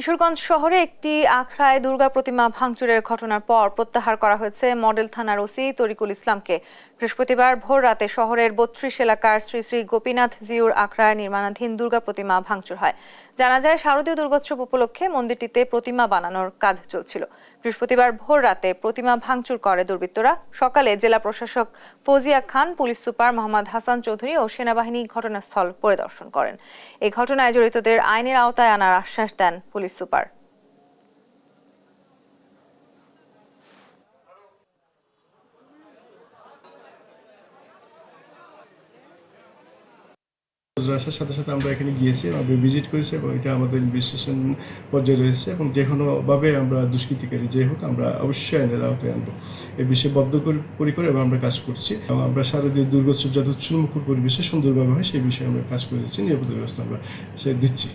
কিশোরগঞ্জ শহরে একটি আখড়ায় দুর্গা প্রতিমা ভাঙচুরের ঘটনার পর প্রত্যাহার করা হয়েছে মডেল থানার ওসি তরিকুল ইসলামকে। বৃহস্পতিবার ভোর রাতে শহরের বত্রিশ এলাকার শ্রী শ্রী গোপীনাথ জিউর আখড়ায় নির্মাণাধীন দুর্গা প্রতিমা ভাঙচুর হয়। জানা যায়, শারদীয় দুর্গোৎসব উপলক্ষে মন্দিরটিতে প্রতিমা বানানোর কাজ চলছিল। বৃহস্পতিবার ভোর রাতে প্রতিমা ভাঙচুর করে দুর্বৃত্তরা। সকালে জেলা প্রশাসক ফৌজিয়া খান, পুলিশ সুপার মোহাম্মদ হাসান চৌধুরী ও সেনাবাহিনী ঘটনাস্থল পরিদর্শন করেন। এই ঘটনায় জড়িতদের আইনের আওতায় আনার আশ্বাস দেন পুলিশ সুপার। আসার সাথে সাথে আমরা এখানে গিয়েছি আমরা ভিজিট করেছি, এবং এটা আমাদের ইনভেস্টিগেশন পর্যায়ে রয়েছে, এবং যে কোনোভাবে আমরা দুষ্কৃতিকারী যে হোক, আমরা অবশ্যই আইনের আওতায় আনব। এ বিষয়ে বদ্ধ পরি করে এবং আমরা কাজ করছি, এবং আমরা শারদীয় দুর্গোৎসব যাতে উচ্ছলমুখর পরিবেশে সুন্দরভাবে হয়, সেই বিষয়ে আমরা কাজ করেছি, নিরাপত্তা ব্যবস্থা আমরা সে দিচ্ছি।